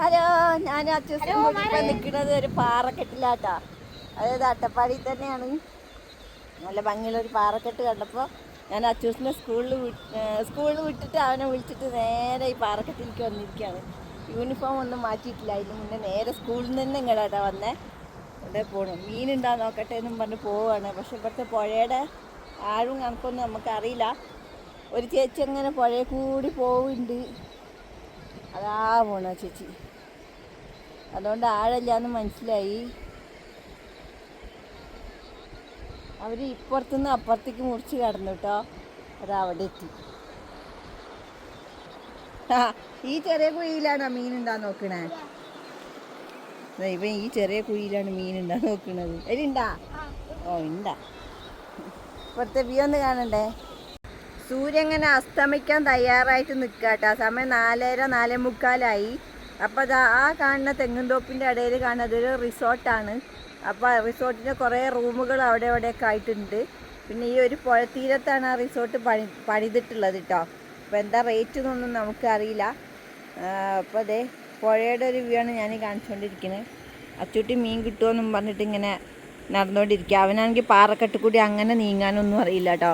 Hello ഞാൻ അച്ഛൻ നിൽക്കുന്നത് ഒരു പാറക്കെട്ടിലാട്ടാ. അതായത് അട്ടപ്പാടി തന്നെയാണ്. നല്ല ഭംഗിയുള്ള ഒരു പാറക്കെട്ട് കണ്ടപ്പോൾ ഞാൻ അച്ചൂസിനെ സ്കൂളിൽ സ്കൂളിൽ വിട്ടിട്ട് അവനെ വിളിച്ചിട്ട് നേരെ ഈ പാറക്കെട്ടിലേക്ക് വന്നിരിക്കുകയാണ്. യൂണിഫോം ഒന്നും മാറ്റിയിട്ടില്ല. അതിന് മുന്നേ നേരെ സ്കൂളിൽ നിന്ന് തന്നെ ഇങ്ങോട്ടാ വന്നേ. ഇവിടെ പോകണം മീനുണ്ടാ നോക്കട്ടെ എന്നും പറഞ്ഞ് പോവുകയാണ്. പക്ഷെ ഇവിടുത്തെ പുഴയുടെ ആഴും കണക്കൊന്നും നമുക്കറിയില്ല ഒരു ചേച്ചി അങ്ങനെ പുഴയിൽ കൂടി പോവുന്നുണ്ട്. അതാ പോണ ചേച്ചി. അതുകൊണ്ട് ആഴല്ലാന്ന് മനസ്സിലായി. അവർ ഇപ്പുറത്തുനിന്ന് അപ്പുറത്തേക്ക് മുറിച്ച് കടന്നു കേട്ടോ അത് അവിടെ എത്തി. ഈ ചെറിയ കുഴിയിലാണ് മീനുണ്ടാ നോക്കണേ? ഇവൻ ഈ ചെറിയ കുഴിയിലാണ് മീനുണ്ടാ നോക്കണത്. അതിലുണ്ടാ ഓ ഉണ്ടാ ഇപ്പുറത്തെ വ്യൂ ഒന്ന് കാണണ്ടേ? സൂര്യൻ ഇങ്ങനെ അസ്തമിക്കാൻ തയ്യാറായിട്ട് നിൽക്കാട്ടോ സമയം നാലര നാലേ മുക്കാലായി അപ്പോൾ അത് ആ കാണുന്ന തെങ്ങുംതോപ്പിന്റെ ഇടയിൽ കാണുന്നത് ഒരു റിസോർട്ടാണ്. അപ്പോൾ റിസോർട്ടിന്റെ കുറേ റൂമുകൾ അവിടെ ഇവിടെയൊക്കെ ആയിട്ടുണ്ട്. പിന്നെ ഈ ഒരു പുഴത്തീരത്താണ് ആ റിസോർട്ട് പണി പണിതിട്ടുള്ളത് കേട്ടോ അപ്പോൾ എന്താ റേറ്റ് എന്നൊന്നും നമുക്കറിയില്ല അപ്പോൾ അതെ പുഴയുടെ ഒരു വ്യൂ ആണ് ഞാൻ കാണിച്ചുകൊണ്ടിരിക്കുന്നത് അച്ചൂട്ടി മീൻ കിട്ടുമെന്നും പറഞ്ഞിട്ട് ഇങ്ങനെ നടന്നുകൊണ്ടിരിക്കുക അവനാണെങ്കിൽ പാറക്കെട്ട് കൂടി അങ്ങനെ നീങ്ങാനൊന്നും അറിയില്ല കേട്ടോ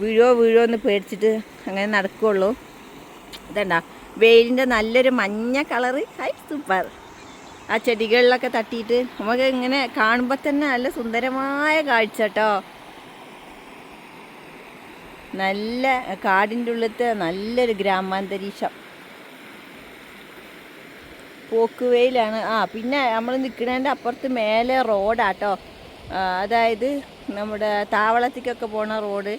വീഴോ വീഴോ എന്ന് പേടിച്ചിട്ട് അങ്ങനെ നടക്കുകയുള്ളൂ ഇതണ്ട വെയിലിന്റെ നല്ലൊരു മഞ്ഞ കളറ്. High super. ആ ചെടികളിലൊക്കെ തട്ടിയിട്ട് നമുക്ക് ഇങ്ങനെ കാണുമ്പോൾ തന്നെ നല്ല സുന്ദരമായ കാഴ്ച കേട്ടോ. നല്ല കാടിന്റെ ഉള്ളിലത്തെ നല്ലൊരു ഗ്രാമാന്തരീക്ഷം. പോക്കുവെയിലാണ്. ആ പിന്നെ നമ്മൾ നിൽക്കുന്നതിന്റെ അപ്പുറത്ത് മേലെ റോഡാട്ടോ. അതായത് നമ്മുടെ താവളത്തേക്കൊക്കെ പോണ റോഡ്.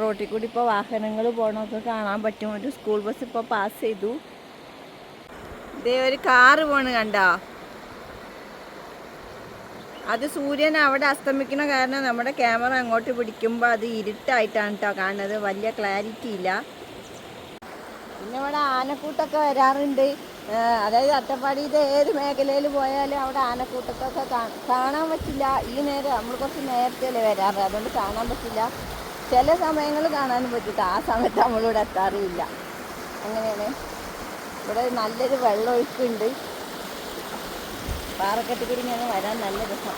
റോട്ടിൽ കൂടി ഇപ്പോൾ വാഹനങ്ങൾ പോകണമൊക്കെ കാണാൻ പറ്റും. ഒരു സ്കൂൾ ബസ് ഇപ്പോൾ പാസ് ചെയ്തു. ഇതേ ഒരു കാറ് പോണ് കണ്ടോ. അത് സൂര്യൻ അവിടെ അസ്തമിക്കണ കാരണം നമ്മുടെ ക്യാമറ അങ്ങോട്ട് പിടിക്കുമ്പോൾ അത് ഇരുട്ടായിട്ടാണ് കേട്ടോ കാണുന്നത്. വലിയ ക്ലാരിറ്റി ഇല്ല. പിന്നെ ഇവിടെ ആനക്കൂട്ടൊക്കെ വരാറുണ്ട്. അതായത് അട്ടപ്പാടിയുടെ ഏത് മേഖലയിൽ പോയാലും അവിടെ ആനക്കൂട്ടത്തൊക്കെ കാണാൻ പറ്റില്ല. ഈ നേരം നമ്മൾ കുറച്ച് നേരത്തെ അല്ലേ വരാറ്. അതുകൊണ്ട് കാണാൻ പറ്റില്ല. ചില സമയങ്ങൾ കാണാൻ പറ്റില്ല. ആ സമയത്ത് നമ്മളിവിടെ എത്താറില്ല അങ്ങനെയാണ് ഇവിടെ നല്ലൊരു വെള്ളമൊഴുക്കുണ്ട്. പാറക്കെട്ട് കൂടി ഇങ്ങനെ വരാൻ നല്ല രസം.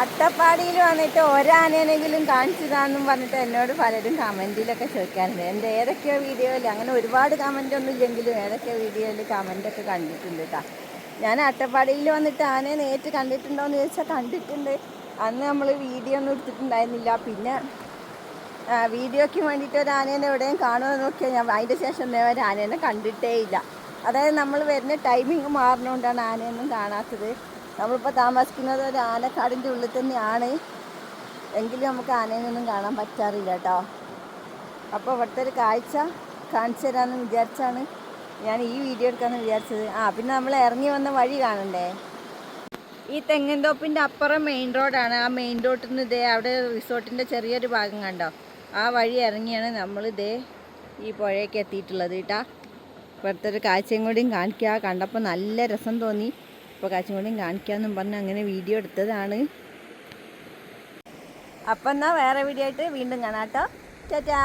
അട്ടപ്പാടിയിൽ വന്നിട്ട് ഒരാനേനെങ്കിലും കാണിച്ചു താന്നും പറഞ്ഞിട്ട് എന്നോട് പലരും കമന്റിലൊക്കെ ചോദിക്കാറുണ്ട്. എന്റെ ഏതൊക്കെയോ വീഡിയോയിൽ അങ്ങനെ ഒരുപാട് കമന്റ് ഒന്നും ഇല്ലെങ്കിലും ഏതൊക്കെയോ വീഡിയോയിൽ കമന്റൊക്കെ കണ്ടിട്ടുണ്ട് കേട്ടോ. ഞാൻ അട്ടപ്പാടിയിൽ വന്നിട്ട് ആനയെ നേരിട്ട് കണ്ടിട്ടുണ്ടോ എന്ന് ചോദിച്ചാൽ കണ്ടിട്ടുണ്ട്. അന്ന് നമ്മൾ വീഡിയോ ഒന്നും എടുത്തിട്ടുണ്ടായിരുന്നില്ല. പിന്നെ വീഡിയോയ്ക്ക് വേണ്ടിയിട്ട് ഒരു ആനേനെ എവിടെയും കാണുമെന്ന് നോക്കിയാൽ ഞാൻ അതിന്റെ ശേഷം ഒരു ആനേനെ കണ്ടിട്ടേ ഇല്ല. അതായത് നമ്മൾ വരുന്ന ടൈമിങ് മാറുന്നതുകൊണ്ടാണ് ആനയൊന്നും കാണാത്തത്. നമ്മളിപ്പോൾ താമസിക്കുന്നത് ഒരു ആനക്കാടിന്റെ ഉള്ളിൽ തന്നെയാണ്. എങ്കിലും നമുക്ക് ആനയൊന്നും കാണാൻ പറ്റാറില്ല കേട്ടോ. അപ്പോൾ ഇവിടുത്തെ ഒരു കാഴ്ച കാണിച്ചു തരാമെന്ന് വിചാരിച്ചാണ് ഞാൻ ഈ വീഡിയോ എടുക്കാമെന്ന് വിചാരിച്ചത്. ആ പിന്നെ നമ്മൾ ഇറങ്ങി വന്ന വഴി കാണണ്ടേ? ഈ തെങ്ങിൻതോപ്പിന്റെ അപ്പുറം മെയിൻ റോഡാണ് ആ മെയിൻ റോഡിൽ നിന്ന് ഇതേ അവിടെ റിസോർട്ടിന്റെ ചെറിയൊരു ഭാഗം കണ്ടോ? ആ വഴി ഇറങ്ങിയാണ് നമ്മൾ ഇതേ ഈ പുഴയൊക്കെ എത്തിയിട്ടുള്ളത് കേട്ടാ. ഇവിടുത്തെ ഒരു കാഴ്ചയും കൂടിയും കാണിക്കുക കണ്ടപ്പോൾ നല്ല രസം തോന്നി. ഇപ്പോൾ കാച്ചും കൂടിയും കാണിക്കാമെന്നും പറഞ്ഞ് അങ്ങനെ വീഡിയോ എടുത്തതാണ്. അപ്പം എന്നാൽ വേറെ വീഡിയോ ആയിട്ട് വീണ്ടും കാണാം കേട്ടോ. ചേച്ചാ